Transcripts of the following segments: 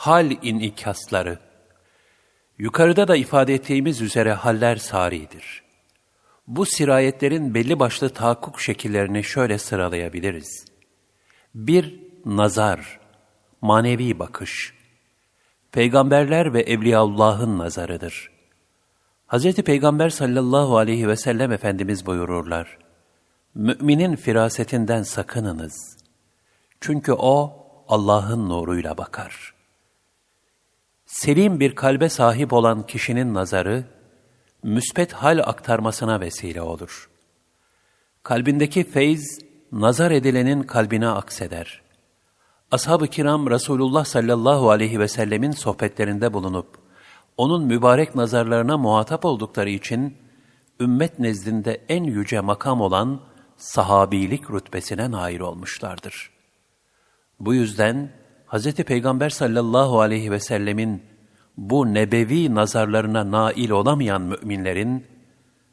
Hal inikasları Yukarıda da ifade ettiğimiz üzere haller saridir. Bu sirayetlerin belli başlı tahakkuk şekillerini şöyle sıralayabiliriz. Bir, nazar, manevi bakış. Peygamberler ve Evliyaullah'ın nazarıdır. Hz. Peygamber sallallahu aleyhi ve sellem Efendimiz buyururlar. Müminin firasetinden sakınınız. Çünkü o Allah'ın nuruyla bakar. Selim bir kalbe sahip olan kişinin nazarı, müspet hal aktarmasına vesile olur. Kalbindeki feyz, nazar edilenin kalbine akseder. Ashab-ı kiram Resulullah sallallahu aleyhi ve sellemin sohbetlerinde bulunup, onun mübarek nazarlarına muhatap oldukları için, ümmet nezdinde en yüce makam olan sahabilik rütbesine nail olmuşlardır. Bu yüzden Hz. Peygamber sallallahu aleyhi ve sellemin bu nebevi nazarlarına nail olamayan müminlerin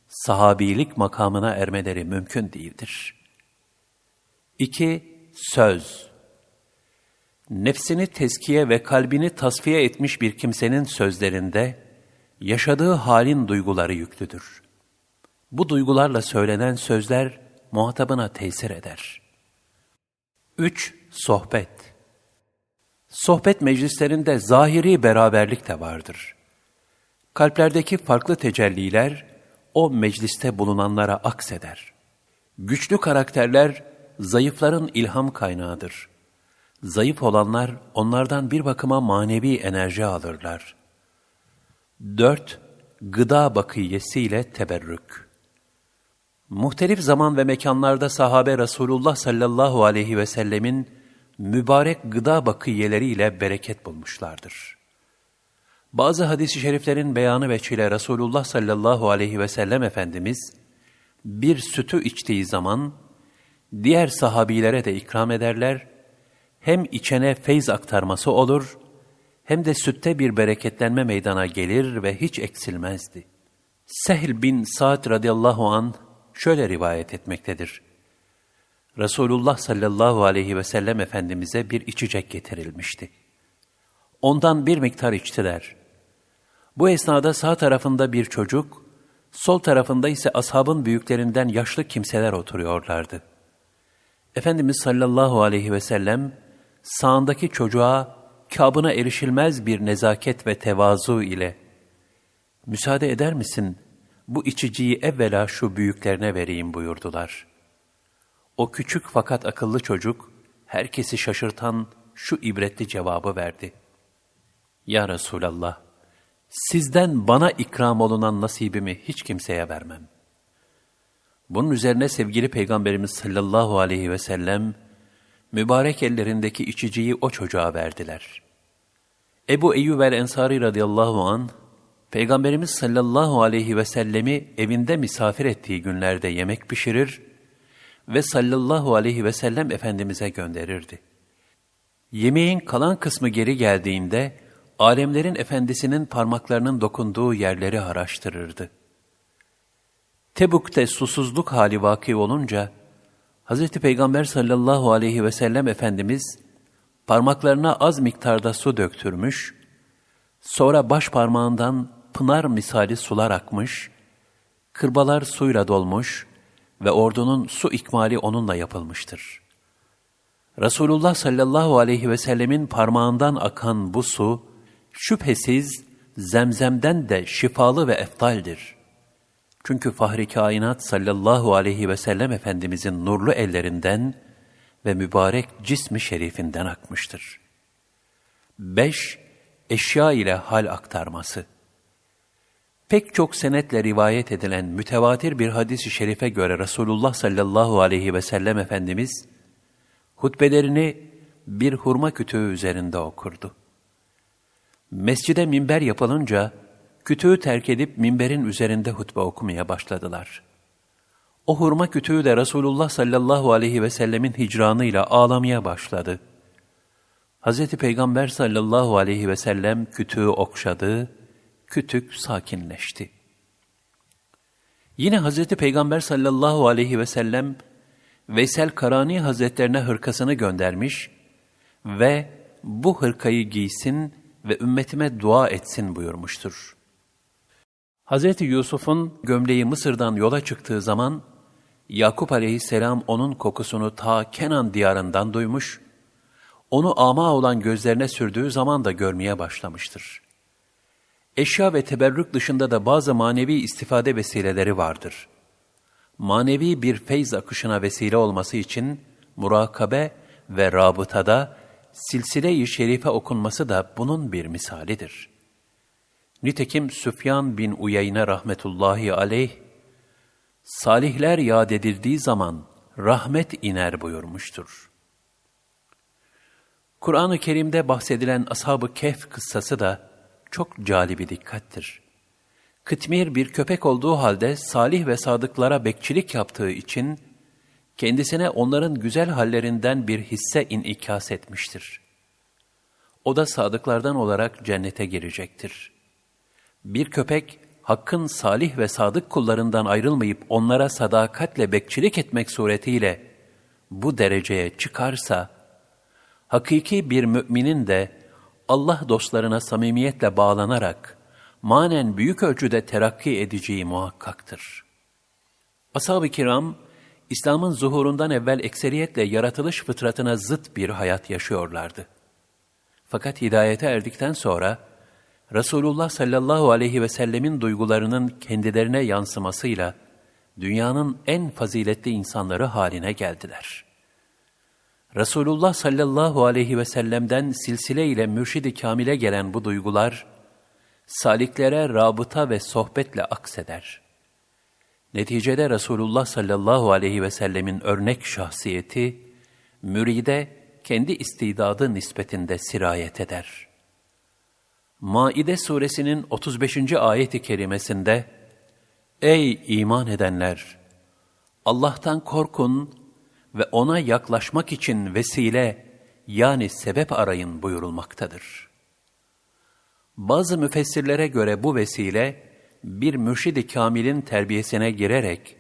sahabilik makamına ermeleri mümkün değildir. 2. Söz Nefsini teskiye ve kalbini tasfiye etmiş bir kimsenin sözlerinde yaşadığı halin duyguları yüklüdür. Bu duygularla söylenen sözler muhatabına tesir eder. 3. Sohbet Sohbet meclislerinde zahiri beraberlik de vardır. Kalplerdeki farklı tecelliler o mecliste bulunanlara akseder. Güçlü karakterler zayıfların ilham kaynağıdır. Zayıf olanlar onlardan bir bakıma manevi enerji alırlar. 4. Gıda bakiyesiyle teberrük Muhtelif zaman ve mekanlarda sahabe Resulullah sallallahu aleyhi ve sellemin mübarek gıda bakiyeleriyle bereket bulmuşlardır. Bazı hadis-i şeriflerin beyanı veçile Resulullah sallallahu aleyhi ve sellem Efendimiz, bir sütü içtiği zaman, diğer sahabilere de ikram ederler, hem içene feyz aktarması olur, hem de sütte bir bereketlenme meydana gelir ve hiç eksilmezdi. Sehl bin Sa'd radıyallahu an şöyle rivayet etmektedir. Resulullah sallallahu aleyhi ve sellem Efendimiz'e bir içecek getirilmişti. Ondan bir miktar içtiler. Bu esnada sağ tarafında bir çocuk, sol tarafında ise ashabın büyüklerinden yaşlı kimseler oturuyorlardı. Efendimiz sallallahu aleyhi ve sellem, sağındaki çocuğa kabına erişilmez bir nezaket ve tevazu ile, ''Müsaade eder misin, bu içiciyi evvela şu büyüklerine vereyim.'' buyurdular.'' O küçük fakat akıllı çocuk, herkesi şaşırtan şu ibretli cevabı verdi. Ya Resulallah, sizden bana ikram olunan nasibimi hiç kimseye vermem. Bunun üzerine sevgili Peygamberimiz sallallahu aleyhi ve sellem, mübarek ellerindeki içiciyi o çocuğa verdiler. Ebu Eyyub el-Ensari radıyallahu an Peygamberimiz sallallahu aleyhi ve sellemi evinde misafir ettiği günlerde yemek pişirir ve sallallahu aleyhi ve sellem Efendimiz'e gönderirdi. Yemeğin kalan kısmı geri geldiğinde, alemlerin efendisinin parmaklarının dokunduğu yerleri araştırırdı. Tebuk'te susuzluk hali vaki olunca, Hz. Peygamber sallallahu aleyhi ve sellem Efendimiz, parmaklarına az miktarda su döktürmüş, sonra baş parmağından pınar misali sular akmış, kırbalar suyla dolmuş, ve ordunun su ikmali onunla yapılmıştır. Resulullah sallallahu aleyhi ve sellemin parmağından akan bu su, şüphesiz zemzemden de şifalı ve eftaldir. Çünkü Fahri Kainat sallallahu aleyhi ve sellem Efendimizin nurlu ellerinden ve mübarek cismi şerifinden akmıştır. 5. Eşya ile hal aktarması Pek çok senetle rivayet edilen mütevatir bir hadis-i şerife göre Resulullah sallallahu aleyhi ve sellem Efendimiz, hutbelerini bir hurma kütüğü üzerinde okurdu. Mescide minber yapılınca, kütüğü terk edip minberin üzerinde hutbe okumaya başladılar. O hurma kütüğü de Resulullah sallallahu aleyhi ve sellemin hicranıyla ağlamaya başladı. Hz. Peygamber sallallahu aleyhi ve sellem kütüğü okşadı, kütük sakinleşti. Yine Hz. Peygamber sallallahu aleyhi ve sellem Veysel Karani Hazretlerine hırkasını göndermiş ve bu hırkayı giysin ve ümmetime dua etsin buyurmuştur. Hz. Yusuf'un gömleği Mısır'dan yola çıktığı zaman, Yakup aleyhisselam onun kokusunu ta Kenan diyarından duymuş, onu ama olan gözlerine sürdüğü zaman da görmeye başlamıştır. Eşya ve teberrük dışında da bazı manevi istifade vesileleri vardır. Manevi bir feyz akışına vesile olması için murakabe ve rabıtada silsile-i şerife okunması da bunun bir misalidir. Nitekim Süfyan bin Uyeyne rahmetullahi aleyh, salihler yad edildiği zaman rahmet iner buyurmuştur. Kur'an-ı Kerim'de bahsedilen Ashab-ı Kehf kıssası da çok calibi dikkattir. Kıtmir bir köpek olduğu halde salih ve sadıklara bekçilik yaptığı için kendisine onların güzel hallerinden bir hisse inikas etmiştir. O da sadıklardan olarak cennete girecektir. Bir köpek, Hakk'ın salih ve sadık kullarından ayrılmayıp onlara sadakatle bekçilik etmek suretiyle bu dereceye çıkarsa, hakiki bir müminin de Allah dostlarına samimiyetle bağlanarak manen büyük ölçüde terakki edeceği muhakkaktır. Ashab-ı kiram, İslam'ın zuhurundan evvel ekseriyetle yaratılış fıtratına zıt bir hayat yaşıyorlardı. Fakat hidayete erdikten sonra, Resulullah sallallahu aleyhi ve sellemin duygularının kendilerine yansımasıyla, dünyanın en faziletli insanları haline geldiler. Resulullah sallallahu aleyhi ve sellem'den silsile ile mürşidi kamile gelen bu duygular, saliklere rabıta ve sohbetle akseder.'' Neticede Resulullah sallallahu aleyhi ve sellemin örnek şahsiyeti, müride kendi istidadı nispetinde sirayet eder. Maide suresinin 35. ayeti kerimesinde, Ey iman edenler! Allah'tan korkun ve ona yaklaşmak için vesile yani sebep arayın buyurulmaktadır. Bazı müfessirlere göre bu vesile, bir mürşid-i kamilin terbiyesine girerek,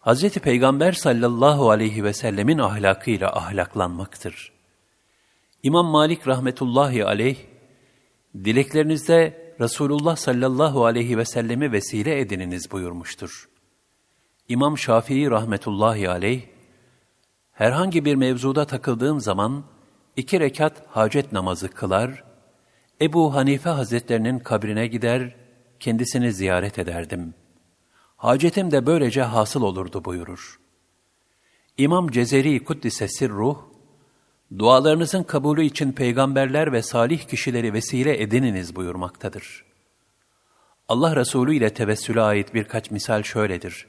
Hz. Peygamber sallallahu aleyhi ve sellemin ahlakıyla ahlaklanmaktır. İmam Malik rahmetullahi aleyh, dileklerinizde Resulullah sallallahu aleyhi ve sellemi vesile edininiz buyurmuştur. İmam Şafii rahmetullahi aleyh, herhangi bir mevzuda takıldığım zaman iki rekat hacet namazı kılar, Ebu Hanife Hazretlerinin kabrine gider kendisini ziyaret ederdim. Hacetim de böylece hasıl olurdu buyurur. İmam Cezeri Kuddise Sirruh, dualarınızın kabulü için peygamberler ve salih kişileri vesile edininiz buyurmaktadır. Allah Resulü ile tevessüle ait birkaç misal şöyledir.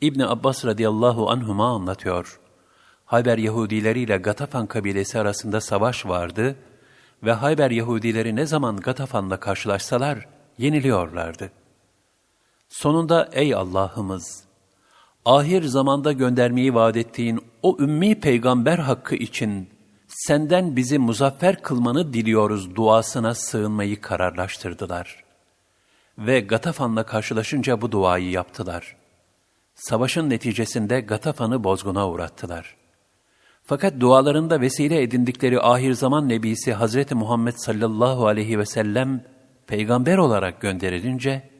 İbni Abbas radıyallahu anhuma anlatıyor. Hayber Yahudileri ile Gatafan kabilesi arasında savaş vardı ve Hayber Yahudileri ne zaman Gatafan'la karşılaşsalar, yeniliyorlardı. Sonunda ey Allah'ımız, ahir zamanda göndermeyi vaat ettiğin o ümmi peygamber hakkı için senden bizi muzaffer kılmanı diliyoruz duasına sığınmayı kararlaştırdılar. Ve Gatafan'la karşılaşınca bu duayı yaptılar. Savaşın neticesinde Gatafan'ı bozguna uğrattılar. Fakat dualarında vesile edindikleri ahir zaman nebisi Hazreti Muhammed sallallahu aleyhi ve sellem peygamber olarak gönderilince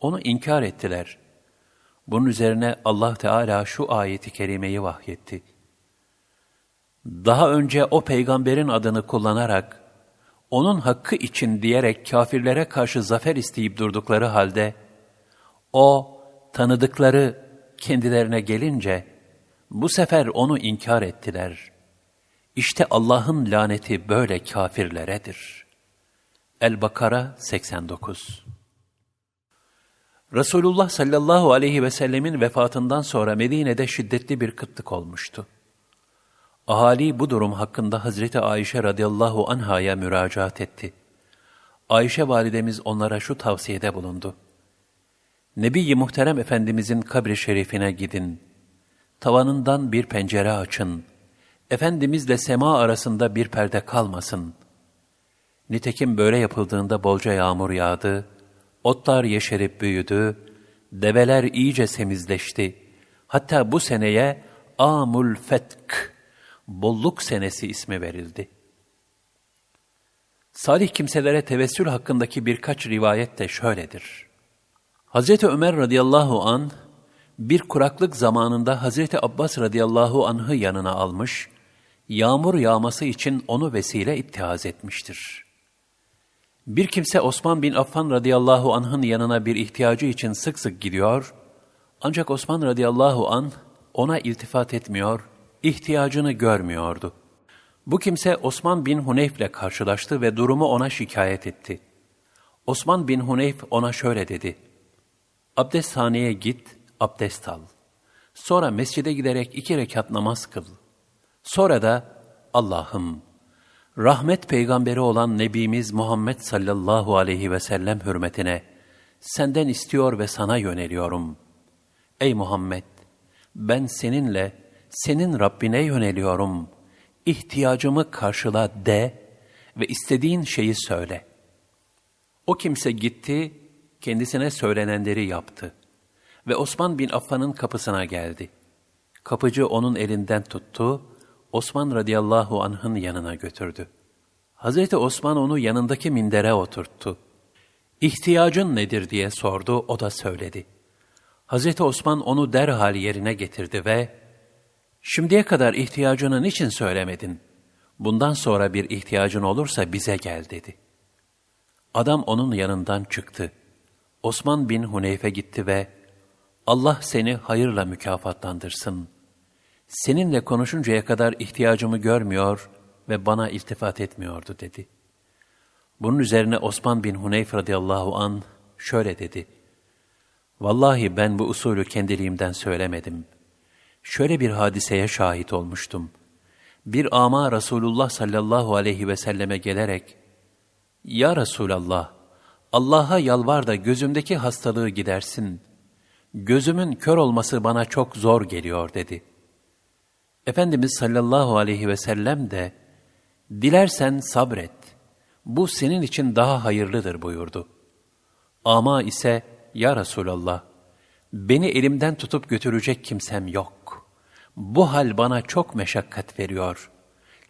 onu inkar ettiler. Bunun üzerine Allah Teala şu ayeti kerimeyi vahyetti. Daha önce o peygamberin adını kullanarak, onun hakkı için diyerek kafirlere karşı zafer isteyip durdukları halde, o tanıdıkları kendilerine gelince, bu sefer onu inkar ettiler. İşte Allah'ın laneti böyle kafirleredir.'' El-Bakara 89 Resulullah sallallahu aleyhi ve sellemin vefatından sonra Medine'de şiddetli bir kıtlık olmuştu. Ahali bu durum hakkında Hazreti Ayşe radıyallahu anhaya müracaat etti. Ayşe validemiz onlara şu tavsiyede bulundu. Nebi-i Muhterem Efendimizin kabri şerifine gidin. Tavanından bir pencere açın. Efendimizle sema arasında bir perde kalmasın.'' Nitekim böyle yapıldığında bolca yağmur yağdı, otlar yeşerip büyüdü, develer iyice semizleşti. Hatta bu seneye Amul Fetk, bolluk senesi ismi verildi. Salih kimselere tevessül hakkındaki birkaç rivayet de şöyledir. Hazreti Ömer radıyallahu an bir kuraklık zamanında Hazreti Abbas radıyallahu anh'ı yanına almış, yağmur yağması için onu vesile ittihaz etmiştir. Bir kimse Osman bin Affan radıyallahu anh'ın yanına bir ihtiyacı için sık sık gidiyor, ancak Osman radıyallahu an ona iltifat etmiyor, ihtiyacını görmüyordu. Bu kimse Osman bin Huneyf ile karşılaştı ve durumu ona şikayet etti. Osman bin Huneyf ona şöyle dedi. Abdesthaneye git, abdest al. Sonra mescide giderek iki rekat namaz kıl. Sonra da Allah'ım, rahmet peygamberi olan Nebimiz Muhammed sallallahu aleyhi ve sellem hürmetine senden istiyor ve sana yöneliyorum. Ey Muhammed, ben seninle, senin Rabbine yöneliyorum. İhtiyacımı karşıla de ve istediğin şeyi söyle. O kimse gitti, kendisine söylenenleri yaptı ve Osman bin Affan'ın kapısına geldi. Kapıcı onun elinden tuttu, Osman radıyallahu anh'ın yanına götürdü. Hazreti Osman onu yanındaki mindere oturttu. İhtiyacın nedir diye sordu, o da söyledi. Hazreti Osman onu derhal yerine getirdi ve Şimdiye kadar ihtiyacını niçin söylemedin? Bundan sonra bir ihtiyacın olursa bize gel dedi. Adam onun yanından çıktı. Osman bin Huneyfe gitti ve Allah seni hayırla mükafatlandırsın. Seninle konuşuncaya kadar ihtiyacımı görmüyor ve bana iltifat etmiyordu dedi. Bunun üzerine Osman bin Huneyf radıyallahu an şöyle dedi. Vallahi ben bu usulü kendiliğimden söylemedim. Şöyle bir hadiseye şahit olmuştum. Bir ama Resulullah sallallahu aleyhi ve selleme gelerek, Ya Resulallah, Allah'a yalvar da gözümdeki hastalığı gidersin. Gözümün kör olması bana çok zor geliyor dedi. Efendimiz sallallahu aleyhi ve sellem de, Dilersen sabret, bu senin için daha hayırlıdır buyurdu. Ama ise, Ya Resulallah, beni elimden tutup götürecek kimsem yok. Bu hal bana çok meşakkat veriyor.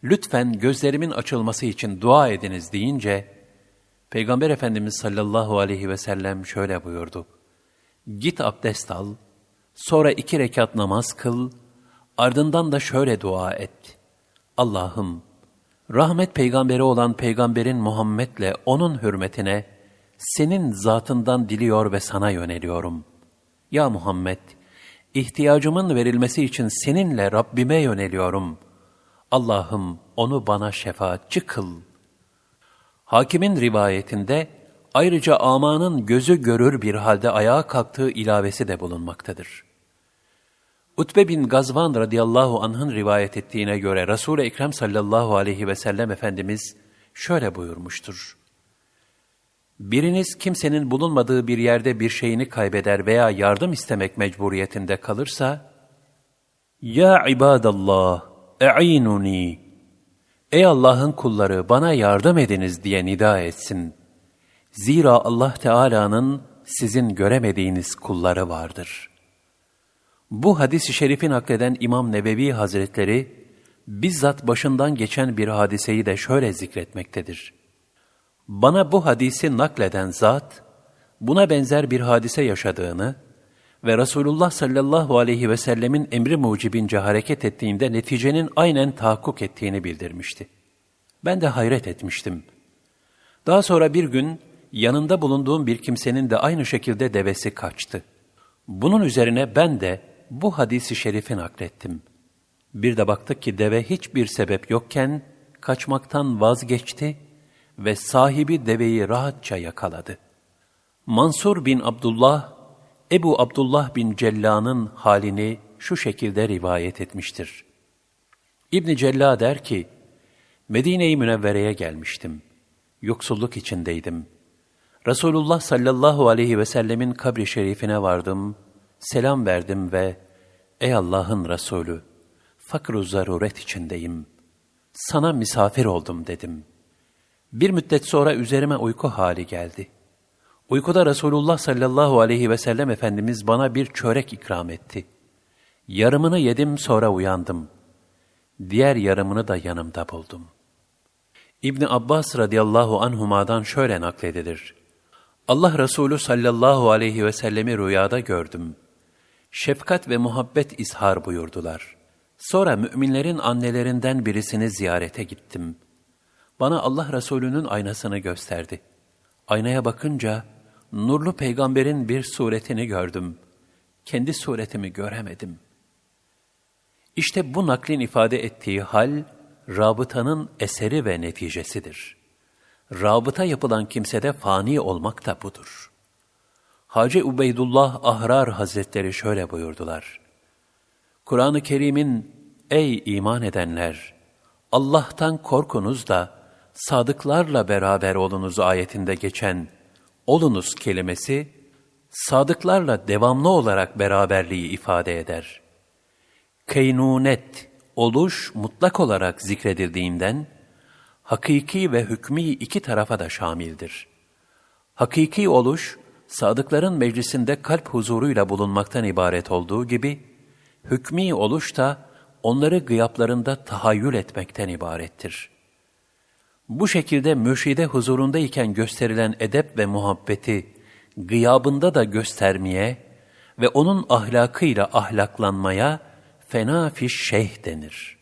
Lütfen gözlerimin açılması için dua ediniz deyince, Peygamber Efendimiz sallallahu aleyhi ve sellem şöyle buyurdu. Git abdest al, sonra iki rekat namaz kıl, ardından da şöyle dua et. Allah'ım, rahmet peygamberi olan peygamberin Muhammed'le onun hürmetine, senin zatından diliyor ve sana yöneliyorum. Ya Muhammed, ihtiyacımın verilmesi için seninle Rabbime yöneliyorum. Allah'ım onu bana şefaatçi kıl. Hakimin rivayetinde ayrıca amanın gözü görür bir halde ayağa kalktığı ilavesi de bulunmaktadır. Utbe bin Gazvan radıyallahu anh'ın rivayet ettiğine göre Resul-i Ekrem sallallahu aleyhi ve sellem Efendimiz şöyle buyurmuştur. Biriniz kimsenin bulunmadığı bir yerde bir şeyini kaybeder veya yardım istemek mecburiyetinde kalırsa, Ya ibadallah, e'inuni, Ey Allah'ın kulları bana yardım ediniz diye nida etsin. Zira Allah Teala'nın sizin göremediğiniz kulları vardır. Bu hadis-i şerifi nakleden İmam Nebevi Hazretleri, bizzat başından geçen bir hadiseyi de şöyle zikretmektedir. Bana bu hadisi nakleden zat, buna benzer bir hadise yaşadığını ve Resulullah sallallahu aleyhi ve sellemin emri mucibince hareket ettiğinde neticenin aynen tahakkuk ettiğini bildirmişti. Ben de hayret etmiştim. Daha sonra bir gün yanında bulunduğum bir kimsenin de aynı şekilde devesi kaçtı. Bunun üzerine ben de bu hadisi şerifi naklettim. Bir de baktık ki deve hiçbir sebep yokken kaçmaktan vazgeçti ve sahibi deveyi rahatça yakaladı. Mansur bin Abdullah, Ebu Abdullah bin Cella'nın halini şu şekilde rivayet etmiştir. İbn Cella der ki, Medine-i Münevvere'ye gelmiştim. Yoksulluk içindeydim. Resulullah sallallahu aleyhi ve sellemin kabri şerifine vardım, selam verdim ve Ey Allah'ın Resulü, fakr zaruret içindeyim. Sana misafir oldum dedim.'' Bir müddet sonra üzerime uyku hali geldi. Uykuda Resulullah sallallahu aleyhi ve sellem Efendimiz bana bir çörek ikram etti. Yarımını yedim sonra uyandım. Diğer yarımını da yanımda buldum. İbni Abbas radıyallahu anhuma'dan şöyle nakledilir. Allah Resulü sallallahu aleyhi ve sellemi rüyada gördüm. Şefkat ve muhabbet izhar buyurdular. Sonra müminlerin annelerinden birisini ziyarete gittim. Bana Allah Resulü'nün aynasını gösterdi. Aynaya bakınca nurlu peygamberin bir suretini gördüm. Kendi suretimi göremedim. İşte bu naklin ifade ettiği hal, rabıtanın eseri ve neticesidir. Rabıta yapılan kimsede fani olmak da budur. Hacı Ubeydullah Ahrar Hazretleri şöyle buyurdular. Kur'an-ı Kerim'in ey iman edenler, Allah'tan korkunuz da sadıklarla beraber olunuz ayetinde geçen olunuz kelimesi, sadıklarla devamlı olarak beraberliği ifade eder. Keynunet, oluş mutlak olarak zikredildiğinden, hakiki ve hükmü iki tarafa da şamildir. Hakiki oluş, sadıkların meclisinde kalp huzuruyla bulunmaktan ibaret olduğu gibi, hükmü oluş da onları gıyaplarında tahayyül etmekten ibarettir. Bu şekilde mürşide huzurundayken gösterilen edep ve muhabbeti gıyabında da göstermeye ve onun ahlakıyla ahlaklanmaya fena fiş şeyh denir.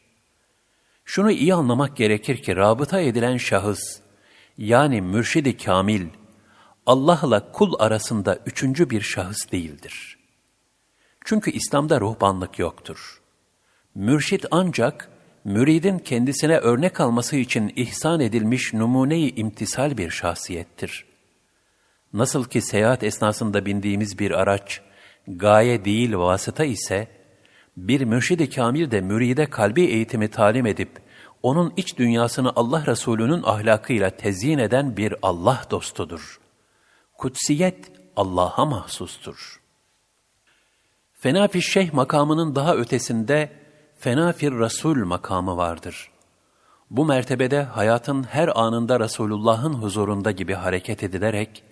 Şunu iyi anlamak gerekir ki rabıta edilen şahıs, yani mürşidi kamil, Allah'la kul arasında üçüncü bir şahıs değildir. Çünkü İslam'da ruhbanlık yoktur. Mürşid ancak, müridin kendisine örnek alması için ihsan edilmiş numune-i imtisal bir şahsiyettir. Nasıl ki seyahat esnasında bindiğimiz bir araç, gaye değil vasıta ise, bir mürşid-i kamil de müride kalbi eğitimi talim edip, onun iç dünyasını Allah Resulü'nün ahlakıyla tezyin eden bir Allah dostudur. Kutsiyet Allah'a mahsustur. Fenafir Şeyh makamının daha ötesinde Fenafir Resul makamı vardır. Bu mertebede hayatın her anında Resulullah'ın huzurunda gibi hareket edilerek,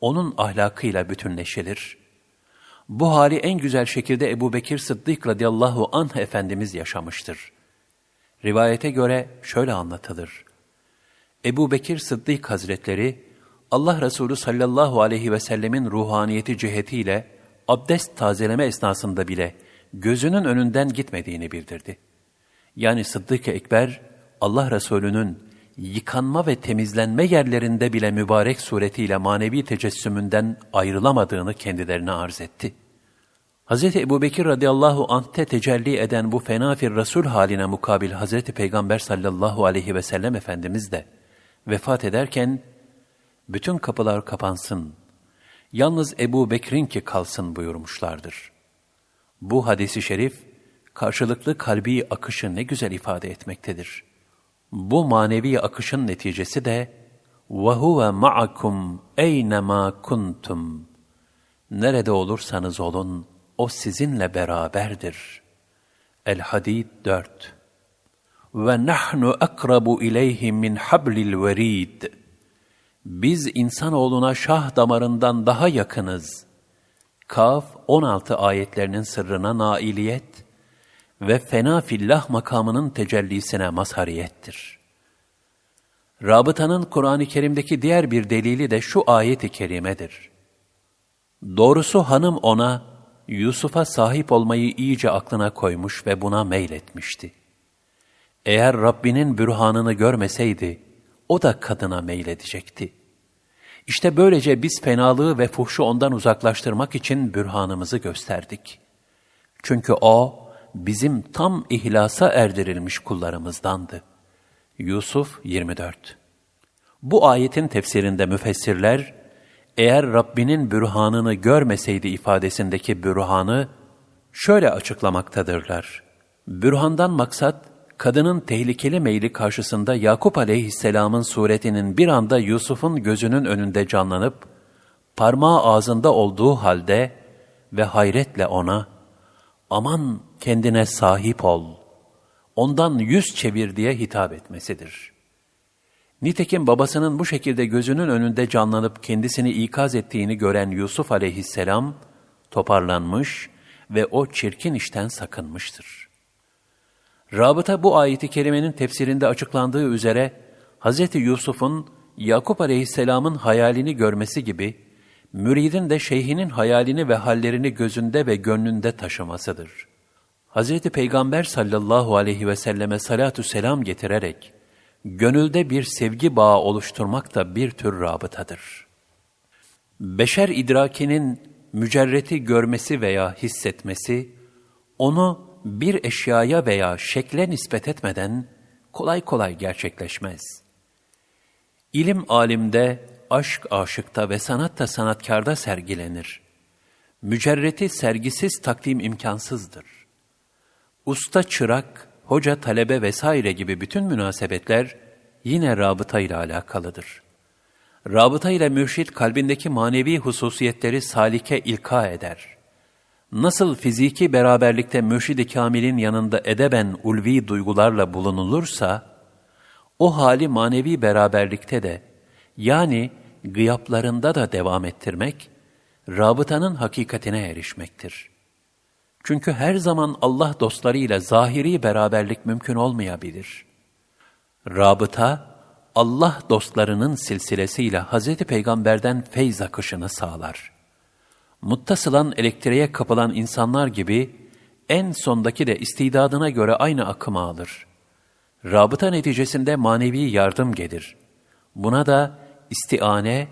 onun ahlakıyla bütünleşilir. Bu hali en güzel şekilde Ebu Bekir Sıddık radıyallahu anh Efendimiz yaşamıştır. Rivayete göre şöyle anlatılır. Ebu Bekir Sıddık Hazretleri, Allah Resulü sallallahu aleyhi ve sellemin ruhaniyeti cihetiyle abdest tazeleme esnasında bile gözünün önünden gitmediğini bildirdi. Yani Sıddık-ı Ekber, Allah Resulü'nün yıkanma ve temizlenme yerlerinde bile mübarek suretiyle manevi tecessümünden ayrılamadığını kendilerine arz etti. Hz. Ebu Bekir radıyallahu anh'te tecelli eden bu fenafir Resul haline mukabil Hz. Peygamber sallallahu aleyhi ve sellem Efendimiz de vefat ederken bütün kapılar kapansın, yalnız Ebu Bekir'in ki kalsın buyurmuşlardır. Bu hadisi şerif, karşılıklı kalbi akışı ne güzel ifade etmektedir. Bu manevi akışın neticesi de وَهُوَ مَعَكُمْ اَيْنَمَا كُنْتُمْ Nerede olursanız olun, o sizinle beraberdir. El-Hadid 4 Ve nahnu akrabu ileyhi min hablil verid. Biz insanoğluna şah damarından daha yakınız. Kaf 16 ayetlerinin sırrına nailiyet ve fena fillah makamının tecellisine mazhariyettir. Rabıtanın Kur'an-ı Kerim'deki diğer bir delili de şu ayet-i kerimedir. Doğrusu hanım ona, Yusuf'a sahip olmayı iyice aklına koymuş ve buna meyletmişti. Eğer Rabbinin bürhanını görmeseydi, o da kadına meyledecekti. İşte böylece biz fenalığı ve fuhşu ondan uzaklaştırmak için bürhanımızı gösterdik. Çünkü o, bizim tam ihlasa erdirilmiş kullarımızdandı. Yusuf 24 Bu ayetin tefsirinde müfessirler, eğer Rabbinin bürhanını görmeseydi ifadesindeki bürhanı şöyle açıklamaktadırlar. Bürhandan maksat, kadının tehlikeli meyli karşısında Yakup aleyhisselamın suretinin bir anda Yusuf'un gözünün önünde canlanıp, parmağı ağzında olduğu halde ve hayretle ona, aman kendine sahip ol, ondan yüz çevir diye hitap etmesidir.'' Nitekim babasının bu şekilde gözünün önünde canlanıp kendisini ikaz ettiğini gören Yusuf aleyhisselam toparlanmış ve o çirkin işten sakınmıştır. Rabıta bu ayeti kerimenin tefsirinde açıklandığı üzere Hz. Yusuf'un Yakup aleyhisselamın hayalini görmesi gibi, müridin de şeyhinin hayalini ve hallerini gözünde ve gönlünde taşımasıdır. Hz. Peygamber sallallahu aleyhi ve selleme salatü selam getirerek, gönülde bir sevgi bağı oluşturmak da bir tür rabıtadır. Beşer idrakinin mücerreti görmesi veya hissetmesi, onu bir eşyaya veya şekle nispet etmeden kolay kolay gerçekleşmez. İlim alimde, aşk aşıkta ve sanatta sanatkarda sergilenir. Mücerreti sergisiz takdim imkansızdır. Usta çırak, hoca talebe vesaire gibi bütün münasebetler yine rabıta ile alakalıdır. Rabıta ile mürşit kalbindeki manevi hususiyetleri salike ilka eder. Nasıl fiziki beraberlikte mürşid-i kamilin yanında edeben ulvi duygularla bulunulursa, o hali manevi beraberlikte de, yani gıyaplarında da devam ettirmek, rabıtanın hakikatine erişmektir. Çünkü her zaman Allah dostlarıyla zahiri beraberlik mümkün olmayabilir. Rabıta, Allah dostlarının silsilesiyle Hz. Peygamber'den feyz akışını sağlar. Muttasılan elektriğe kapılan insanlar gibi, en sondaki de istidadına göre aynı akımı alır. Rabıta neticesinde manevi yardım gelir. Buna da istiane